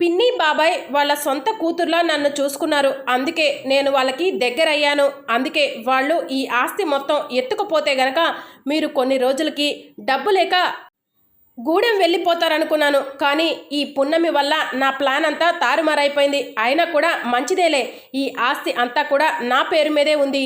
పిన్ని బాబాయ్ వాళ్ళ సొంత కూతుర్లా నన్ను చూసుకున్నారు. అందుకే నేను వాళ్ళకి దగ్గరయ్యాను. అందుకే వాళ్ళు ఈ ఆస్తి మొత్తం ఎత్తుకుపోతే గనక మీరు కొన్ని రోజులకి డబ్బు లేక గూడెం వెళ్ళిపోతారనుకున్నాను. కానీ ఈ పున్నమి వల్ల నా ప్లాన్ అంతా తారుమారైపోయింది. అయినా కూడా మంచిదేలే. ఈ ఆస్తి అంతా కూడా నా పేరు మీదే ఉంది.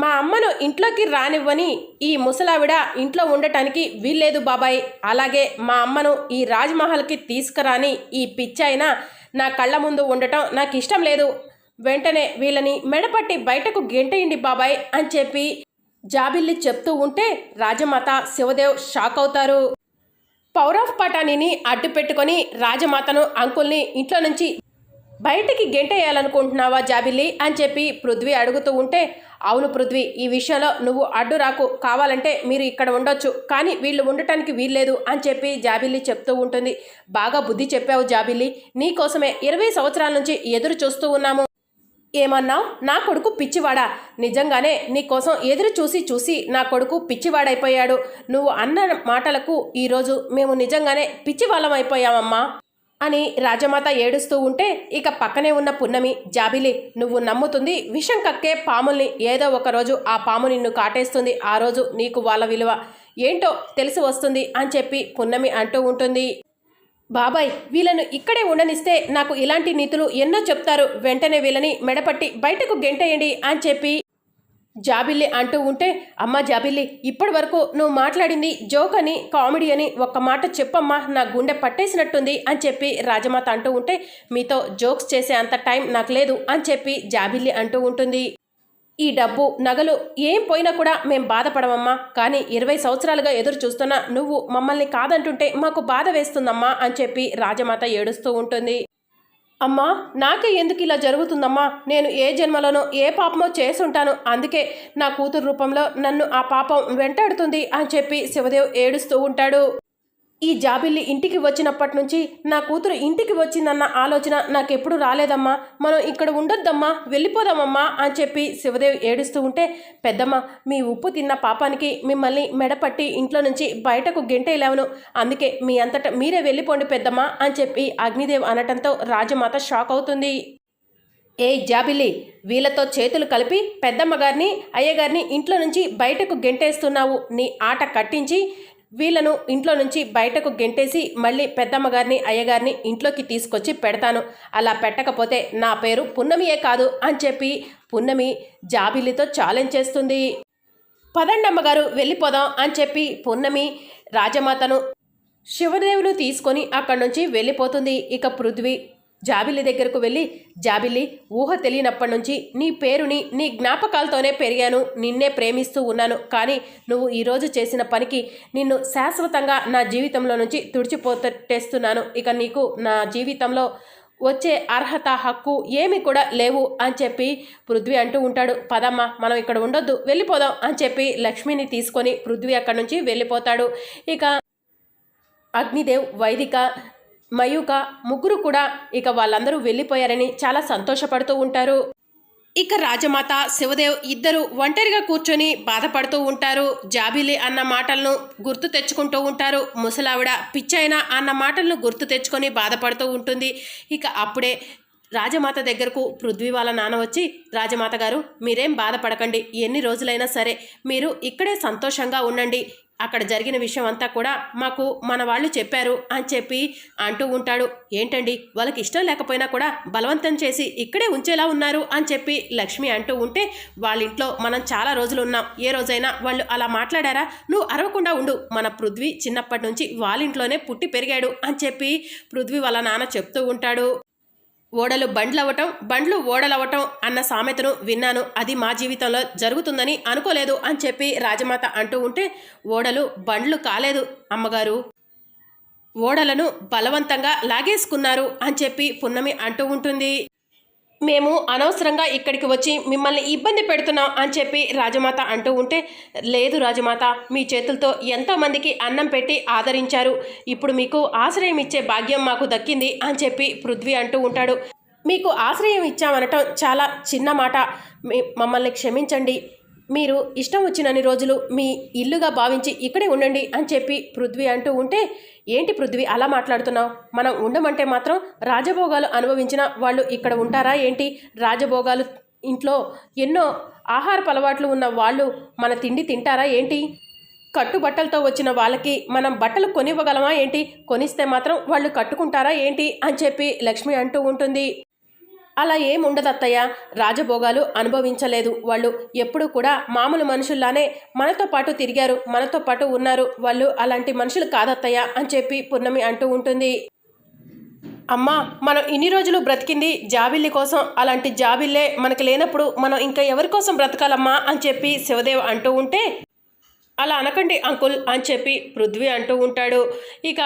మా అమ్మను ఇంట్లోకి రానివ్వని ఈ ముసలావిడ ఇంట్లో ఉండటానికి వీల్లేదు బాబాయ్. అలాగే మా అమ్మను ఈ రాజ్మహల్కి తీసుకురాని ఈ పిచ్చైన నా కళ్ళ ముందు ఉండటం నాకు ఇష్టం లేదు. వెంటనే వీళ్ళని మెడపట్టి బయటకు గెంటేయండి బాబాయ్ అని చెప్పి జాబిల్లి చెప్తూ ఉంటే రాజమాత శివదేవ్ షాక్ అవుతారు. పౌరాఫ్ ఆఫ్ పటానీని అడ్డు పెట్టుకొని రాజమాతను అంకుల్ని ఇంట్లో నుంచి బయటికి గెంటేయాలనుకుంటున్నావా జాబిల్లి? అని చెప్పి పృథ్వీ అడుగుతూ ఉంటే అవును పృథ్వీ ఈ విషయంలో నువ్వు అడ్డు రాకు. కావాలంటే మీరు ఇక్కడ ఉండొచ్చు కానీ వీళ్ళు ఉండటానికి వీల్లేదు అని చెప్పి జాబిల్లి చెప్తూ ఉంటుంది. బాగా బుద్ధి చెప్పావు జాబిల్లి నీకోసమే ఇరవై సంవత్సరాల నుంచి ఎదురు చూస్తూ ఉన్నాము. ఏమన్నావు? నా కొడుకు పిచ్చివాడా? నిజంగానే నీకోసం ఎదురు చూసి చూసి నా కొడుకు పిచ్చివాడైపోయాడు. నువ్వు అన్న మాటలకు ఈరోజు మేము నిజంగానే పిచ్చివాళ్ళం అయిపోయామమ్మా అని రాజమాత ఏడుస్తూ ఉంటే ఇక పక్కనే ఉన్న పున్నమి జాబిలి నువ్వు నమ్ముతుంది విషం కక్కే పాముల్ని. ఏదో ఒక రోజు ఆ పాము నిన్ను కాటేస్తుంది. ఆ రోజు నీకు వాళ్ళ విలువ. ఏంటో తెలిసి వస్తుంది అని చెప్పి పున్నమి అంటూ ఉంటుంది. బాబాయ్ వీళ్ళను ఇక్కడే ఉండనిస్తే నాకు ఇలాంటి నీతులు ఎన్నో చెప్తారు. వెంటనే వీళ్ళని మెడపట్టి బయటకు గెంటేయండి అని చెప్పి జాబిల్లి అంటూ ఉంటే అమ్మ జాబిల్లి ఇప్పటి వరకు నువ్వు మాట్లాడింది జోక్ అని కామెడీ అని ఒక్క మాట చెప్పమ్మా నా గుండె పట్టేసినట్టుంది అని చెప్పి రాజమాత అంటూ ఉంటే మీతో జోక్స్ చేసే అంత టైం నాకు లేదు అని చెప్పి జాబిల్లి అంటూ ఉంటుంది. ఈ డబ్బు నగలు ఏం పోయినా కూడా మేం బాధపడమమ్మా. కానీ ఇరవై సంవత్సరాలుగా ఎదురు చూస్తున్నా నువ్వు మమ్మల్ని కాదంటుంటే మాకు బాధ వేస్తుందమ్మా అని చెప్పి రాజమాత ఏడుస్తూ ఉంటుంది. అమ్మా నాకే ఎందుకు ఇలా జరుగుతుందమ్మా? నేను ఏ జన్మలోనో ఏ పాపమో చేసుంటాను. అందుకే నా కూతురు రూపంలో నన్ను ఆ పాపం వెంటాడుతుంది అని చెప్పి శివదేవ్ ఏడుస్తూ ఉంటాడు. ఈ జాబిల్లి ఇంటికి వచ్చినప్పటి నుంచి నా కూతురు ఇంటికి వచ్చిందన్న ఆలోచన నాకెప్పుడు రాలేదమ్మా. మనం ఇక్కడ ఉండొద్దమ్మా వెళ్ళిపోదామమ్మా అని చెప్పి శివదేవ్ ఏడుస్తూ ఉంటే పెద్దమ్మ మీ ఉప్పు తిన్న పాపానికి మిమ్మల్ని మెడపట్టి ఇంట్లో నుంచి బయటకు గెంటేయలేవను అందుకే మీ అంతటా మీరే వెళ్ళిపోండి పెద్దమ్మ అని చెప్పి అగ్నిదేవ్ అనటంతో రాజమాత షాక్ అవుతుంది. ఏ జాబిల్లి వీళ్ళతో చేతులు కలిపి పెద్దమ్మ గారిని అయ్యగారిని ఇంట్లో నుంచి బయటకు గెంటేస్తున్నావు. నీ ఆట కట్టించి వీళ్ళను ఇంట్లో నుంచి బయటకు గెంటేసి మళ్ళీ పెద్దమ్మగారిని అయ్యగారిని ఇంట్లోకి తీసుకొచ్చి పెడతాను. అలా పెట్టకపోతే నా పేరు పున్నమియే కాదు అని చెప్పి పున్నమి జాబిల్లితో ఛాలెంజ్ చేస్తుంది. పదండమ్మగారు వెళ్ళిపోదాం అని చెప్పి పున్నమి రాజమాతను శివదేవులు తీసుకొని అక్కడి నుంచి వెళ్ళిపోతుంది. ఇక పృథ్వీ జాబిల్లి దగ్గరకు వెళ్ళి జాబిల్లి ఊహ తెలియనప్పటి నుంచి నీ పేరుని నీ జ్ఞాపకాలతోనే పెరిగాను. నిన్నే ప్రేమిస్తూ ఉన్నాను. కానీ నువ్వు ఈరోజు చేసిన పనికి నిన్ను శాశ్వతంగా నా జీవితంలో నుంచి తుడిచిపోతేస్తున్నాను. ఇక నీకు నా జీవితంలో వచ్చే అర్హత హక్కు ఏమి కూడా లేవు అని చెప్పి పృథ్వీ అంటూ ఉంటాడు. పదమ్మ మనం ఇక్కడ ఉండొద్దు. వెళ్ళిపోదాం అని చెప్పి లక్ష్మిని తీసుకొని పృథ్వీ అక్కడి నుంచి వెళ్ళిపోతాడు. ఇక అగ్నిదేవ్ వైదిక మయూక ముగ్గురు కూడా ఇక వాళ్ళందరూ వెళ్ళిపోయారని చాలా సంతోషపడుతూ ఉంటారు. ఇక రాజమాత శివదేవ్ ఇద్దరు ఒంటరిగా కూర్చొని బాధపడుతూ ఉంటారు. జాబిలి అన్న మాటలను గుర్తు తెచ్చుకుంటూ ఉంటారు. ముసలావిడ పిచ్చైన అన్న మాటలను గుర్తు తెచ్చుకొని బాధపడుతూ ఉంటుంది. ఇక అప్పుడే రాజమాత దగ్గరకు పృథ్వీ వాళ్ళ నాన్న వచ్చి రాజమాత గారు మీరేం బాధపడకండి. ఎన్ని రోజులైనా సరే మీరు ఇక్కడే సంతోషంగా ఉండండి. అక్కడ జరిగిన విషయం అంతా కూడా మాకు మన వాళ్ళు చెప్పారు అని చెప్పి అంటూ ఉంటాడు. ఏంటండి? వాళ్ళకి ఇష్టం లేకపోయినా కూడా బలవంతం చేసి ఇక్కడే ఉంచేలా ఉన్నారు అని చెప్పి లక్ష్మి అంటూ ఉంటే వాళ్ళ ఇంట్లో మనం చాలా రోజులు ఉన్నాం. ఏ రోజైనా వాళ్ళు అలా మాట్లాడారా? నువ్వు అరవకుండా ఉండు. మన పృథ్వీ చిన్నప్పటి నుంచి వాళ్ళ ఇంట్లోనే పుట్టి పెరిగాడు అని చెప్పి పృథ్వీ వాళ్ళ నాన్న చెప్తూ ఉంటాడు. ఓడలు బండ్లవ్వటం బండ్లు ఓడలవ్వటం అన్న సామెతను విన్నాను. అది మా జీవితంలో జరుగుతుందని అనుకోలేదు అని చెప్పి రాజమాత అంటూ ఉంటే ఓడలు బండ్లు కాలేదు అమ్మగారు. ఓడలను బలవంతంగా లాగేసుకున్నారు అని చెప్పి పున్నమి అంటూ ఉంటుంది. మేము అనవసరంగా ఇక్కడికి వచ్చి మిమ్మల్ని ఇబ్బంది పెడుతున్నాం అని చెప్పి రాజమాత అంటూ ఉంటే లేదు రాజమాత మీ చేతులతో ఎంతోమందికి అన్నం పెట్టి ఆదరించారు. ఇప్పుడు మీకు ఆశ్రయం ఇచ్చే భాగ్యం మాకు దక్కింది అని చెప్పి పృథ్వీ అంటూ ఉంటాడు. మీకు ఆశ్రయం ఇచ్చామనటం చాలా చిన్న మాట. మమ్మల్ని క్షమించండి. మీరు ఇష్టం వచ్చినన్ని రోజులు మీ ఇల్లుగా భావించి ఇక్కడే ఉండండి అని చెప్పి పృథ్వీ అంటూ ఉంటే ఏంటి పృథ్వీ అలా మాట్లాడుతున్నావు? మనం ఉండమంటే మాత్రం రాజభోగాలు అనుభవించిన వాళ్ళు ఇక్కడ ఉంటారా ఏంటి? రాజభోగాలు ఇంట్లో ఎన్నో ఆహారపు అలవాట్లు ఉన్న వాళ్ళు మన తిండి తింటారా ఏంటి? కట్టుబట్టలతో వచ్చిన వాళ్ళకి మనం బట్టలు కొనివ్వగలమా ఏంటి? కొనిస్తే మాత్రం వాళ్ళు కట్టుకుంటారా ఏంటి? అని చెప్పి లక్ష్మి అంటూ ఉంటుంది. అలా ఏముండదు అత్తయ్య రాజభోగాలు అనుభవించలేదు వాళ్ళు. ఎప్పుడూ కూడా మామూలు మనుషుల్లానే మనతో పాటు తిరిగారు మనతో పాటు ఉన్నారు. వాళ్ళు అలాంటి మనుషులు కాదత్తయ్య అని చెప్పి పున్నమి అంటూ ఉంటుంది. అమ్మా మనం ఇన్ని రోజులు బ్రతికింది జాబిల్లి కోసం. అలాంటి జాబిల్లే మనకు లేనప్పుడు మనం ఇంకా ఎవరి కోసం బ్రతకాలమ్మా అని చెప్పి శివదేవ్ అంటూ ఉంటే అలా అనకండి అంకుల్ అని చెప్పి పృథ్వీ అంటూ ఉంటాడు. ఇక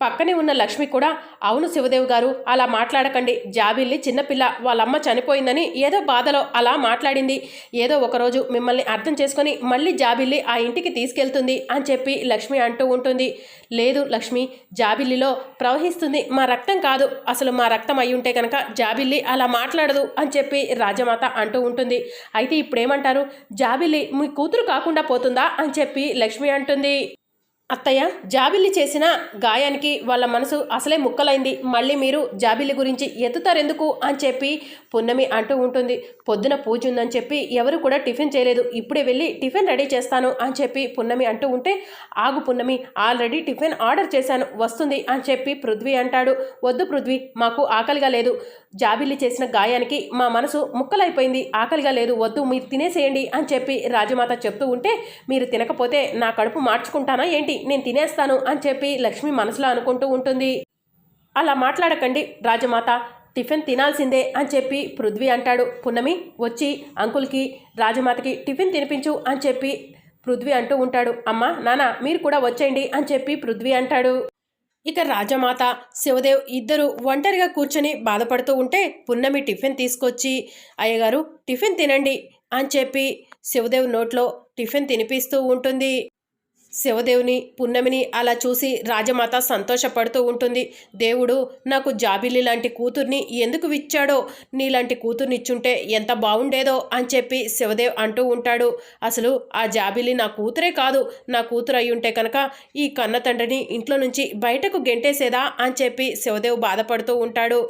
పక్కనే ఉన్న లక్ష్మి కూడా అవును శివదేవ్ గారు అలా మాట్లాడకండి. జాబిల్లి చిన్నపిల్ల వాళ్ళమ్మ చనిపోయిందని ఏదో బాధలో అలా మాట్లాడింది. ఏదో ఒకరోజు మిమ్మల్ని అర్థం చేసుకొని మళ్ళీ జాబిల్లి ఆ ఇంటికి తీసుకెళ్తుంది అని చెప్పి లక్ష్మి అంటూ ఉంటుంది. లేదు లక్ష్మి జాబిల్లిలో ప్రవహిస్తుంది. మా రక్తం కాదు. అసలు మా రక్తం అయి ఉంటే కనుక జాబిల్లి అలా మాట్లాడదు అని చెప్పి రాజమాత అంటూ ఉంటుంది. అయితే ఇప్పుడేమంటారు? జాబిల్లి మీ కూతురు కాకుండా పోతుందా? అని చెప్పి లక్ష్మి అంటుంది. అత్తయ్య జాబిల్లి చేసిన గాయానికి వాళ్ళ మనసు అసలే ముక్కలైంది. మళ్ళీ మీరు జాబిల్లి గురించి ఎత్తుతారెందుకు అని చెప్పి పున్నమి అంటూ ఉంటుంది. పొద్దున పూజ ఉందని చెప్పి ఎవరు కూడా టిఫిన్ చేయలేదు. ఇప్పుడే వెళ్ళి టిఫిన్ రెడీ చేస్తాను అని చెప్పి పున్నమి అంటూ ఉంటే ఆగు పున్నమి ఆల్రెడీ టిఫిన్ ఆర్డర్ చేశాను వస్తుంది అని చెప్పి పృథ్వీ అంటాడు. వద్దు పృథ్వీ మాకు ఆకలిగా లేదు. జాబిల్లి చేసిన గాయానికి మా మనసు ముక్కలైపోయింది. ఆకలిగా లేదు వద్దు మీరు తినేసేయండి అని చెప్పి రాజమాత చెప్తూ ఉంటే మీరు తినకపోతే నా కడుపు మార్చుకుంటానా ఏంటి? నేను తినేస్తాను అని చెప్పి లక్ష్మి మనసులో అనుకుంటూ ఉంటుంది. అలా మాట్లాడకండి రాజమాత టిఫిన్ తినాల్సిందే అని చెప్పి పృథ్వీ అంటాడు. పున్నమి వచ్చి అంకుల్కి రాజమాతకి టిఫిన్ తినిపించు అని చెప్పి పృథ్వీ అంటూ ఉంటాడు. అమ్మ నాన్న మీరు కూడా వచ్చేయండి అని చెప్పి పృథ్వీ అంటాడు. ఇక రాజమాత శివదేవ్ ఇద్దరు ఒంటరిగా కూర్చొని బాధపడుతూ ఉంటే పున్నమి టిఫిన్ తీసుకొచ్చి అయ్యగారు టిఫిన్ తినండి అని చెప్పి శివదేవ్ నోట్లో టిఫిన్ తినిపిస్తూ ఉంటుంది. శివదేవుని పున్నమిని అలా చూసి రాజమాత సంతోషపడుతూ ఉంటుంది. దేవుడు నాకు జాబిల్లి లాంటి కూతుర్ని ఎందుకు ఇచ్చాడో నీలాంటి కూతుర్నిచ్చుంటే ఎంత బాగుండేదో అని చెప్పి శివదేవ్ అంటూ ఉంటాడు. అసలు ఆ జాబిల్లి నా కూతురే కాదు. నా కూతురు అయి ఉంటే కనుక ఈ కన్న తండ్రిని ఇంట్లో నుంచి బయటకు గెంటేసేదా? అని చెప్పి శివదేవ్ బాధపడుతూ ఉంటాడు.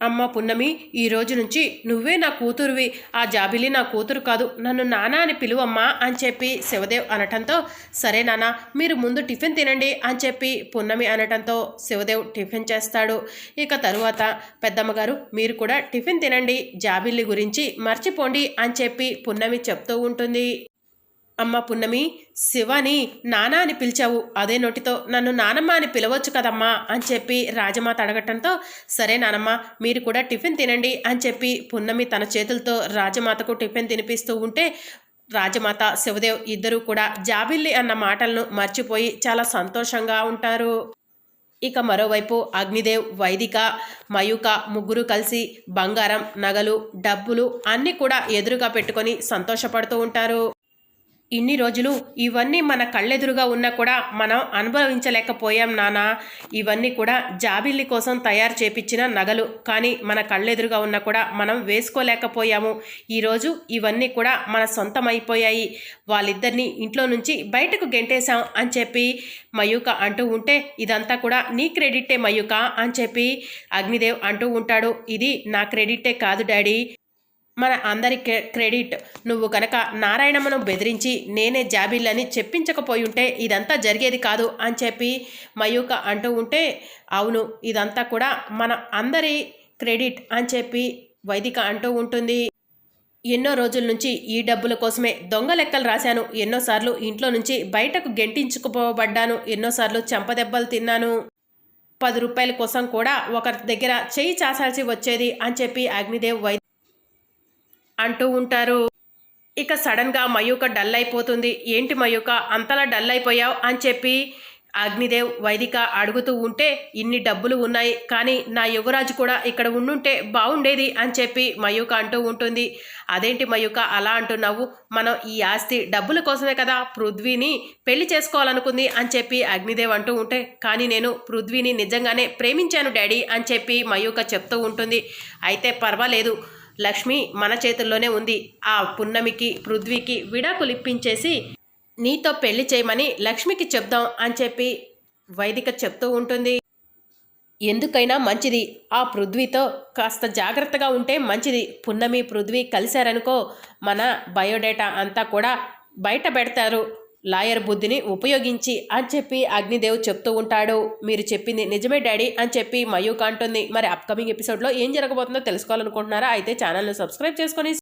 అమ్మ పున్నమి ఈ రోజు నుంచి నువ్వే నా కూతురువి. ఆ జాబిలి నా కూతురు కాదు నన్ను నానా అని పిలువమ్మా అని చెప్పి శివదేవ్ అనటంతో సరే నానా మీరు ముందు టిఫిన్ తినండి అని చెప్పి పున్నమి అనటంతో శివదేవ్ టిఫిన్ చేస్తాడు. ఇక తరువాత పెద్దమ్మగారు మీరు కూడా టిఫిన్ తినండి జాబిల్లి గురించి మర్చిపోండి అని చెప్పి పున్నమి చెప్తూ ఉంటుంది. అమ్మ పున్నమి శివని నానా అని పిలిచావు. అదే నోటితో నన్ను నానమ్మ అని పిలవచ్చు కదమ్మా అని చెప్పి రాజమాత అడగటంతో సరే నానమ్మ మీరు కూడా టిఫిన్ తినండి అని చెప్పి పున్నమి తన చేతులతో రాజమాతకు టిఫిన్ తినిపిస్తూ ఉంటే రాజమాత శివదేవ్ ఇద్దరూ కూడా జాబిల్లి అన్న మాటలను మర్చిపోయి చాలా సంతోషంగా ఉంటారు. ఇక మరోవైపు అగ్నిదేవ్ వైదిక మయూక ముగ్గురు కలిసి బంగారం నగలు డబ్బులు అన్నీ కూడా ఎదురుగా పెట్టుకొని సంతోషపడుతూ ఉంటారు. ఇన్ని రోజులు ఇవన్నీ మన కళ్ళెదురుగా ఉన్నా కూడా మనం అనుభవించలేకపోయాం నానా. ఇవన్నీ కూడా జాబిల్లి కోసం తయారు చేపించిన నగలు. కానీ మన కళ్ళెదురుగా ఉన్నా కూడా మనం వేసుకోలేకపోయాము. ఈరోజు ఇవన్నీ కూడా మన సొంతం అయిపోయాయి వాళ్ళిద్దరిని ఇంట్లో నుంచి బయటకు గెంటేశాం అని చెప్పి మయూక అంటూ ఉంటే ఇదంతా కూడా నీ క్రెడిటే మయూక అని చెప్పి అగ్నిదేవ్ అంటూ ఉంటాడు. ఇది నా క్రెడిటే కాదు డాడీ. మన అందరి క్రె- క్రెడిట్. నువ్వు కనుక నారాయణమ్మను బెదిరించి నేనే జాబిల్లని చెప్పించకపోయి ఉంటే ఇదంతా జరిగేది కాదు అని చెప్పి మయూక అంటూ ఉంటే అవును ఇదంతా కూడా మన అందరి క్రెడిట్ అని చెప్పి వైదిక అంటూ ఉంటుంది. ఎన్నో రోజుల నుంచి ఈ డబ్బుల కోసమే దొంగ లెక్కలు రాశాను. ఎన్నోసార్లు ఇంట్లో నుంచి బయటకు గెంటించుకుపోబడ్డాను. ఎన్నోసార్లు చెంపదెబ్బలు తిన్నాను. పది రూపాయల కోసం కూడా ఒకరి దగ్గర చెయ్యి చాచాల్సి వచ్చేది అని చెప్పి అగ్నిదేవ్ వై అంటూ ఉంటారు. ఇక సడన్గా మయూక డల్ అయిపోతుంది ఏంటి మయూక? అంతలా డల్ అయిపోయావు అని చెప్పి అగ్నిదేవ్ వైదిక అడుగుతూ ఉంటే ఇన్ని డబ్బులు ఉన్నాయి కానీ నా యువరాజు కూడా ఇక్కడ ఉండుంటే బాగుండేది అని చెప్పి మయూక అంటూ ఉంటుంది. అదేంటి మయూక? అలా అంటున్నావు? మనం ఈ ఆస్తి డబ్బుల కోసమే కదా పృథ్వీని పెళ్ళి చేసుకోవాలనుకుంది అని చెప్పి అగ్నిదేవ్ అంటూ ఉంటే కానీ నేను పృథ్వీని నిజంగానే ప్రేమించాను డాడీ అని చెప్పి మయూక చెప్తూ ఉంటుంది. అయితే పర్వాలేదు. లక్ష్మి మన చేతుల్లోనే ఉంది. ఆ పున్నమికి పృథ్వీకి విడాకులు ఇప్పించేసి నీతో పెళ్ళి చేయమని లక్ష్మికి చెప్దాం అని చెప్పి వైదిక చెప్తూ ఉంటుంది. ఎందుకైనా మంచిది. ఆ పృథ్వీతో కాస్త జాగ్రత్తగా ఉంటే మంచిది. పున్నమి పృథ్వీ కలిశారనుకో మన బయోడేటా అంతా కూడా బయట పెడతారు. లాయర్ బుద్ధిని ఉపయోగించి అని చెప్పి అగ్నిదేవ్ చెప్తూ ఉంటాడు. మీరు చెప్పింది నిజమే డాడీ అని చెప్పి మయూక్ అంటుంది. మరి అప్కమింగ్ ఎపిసోడ్లో ఏం జరగబోతుందో తెలుసుకోవాలనుకుంటున్నారా? అయితే ఛానల్ను సబ్స్క్రైబ్ చేసుకొని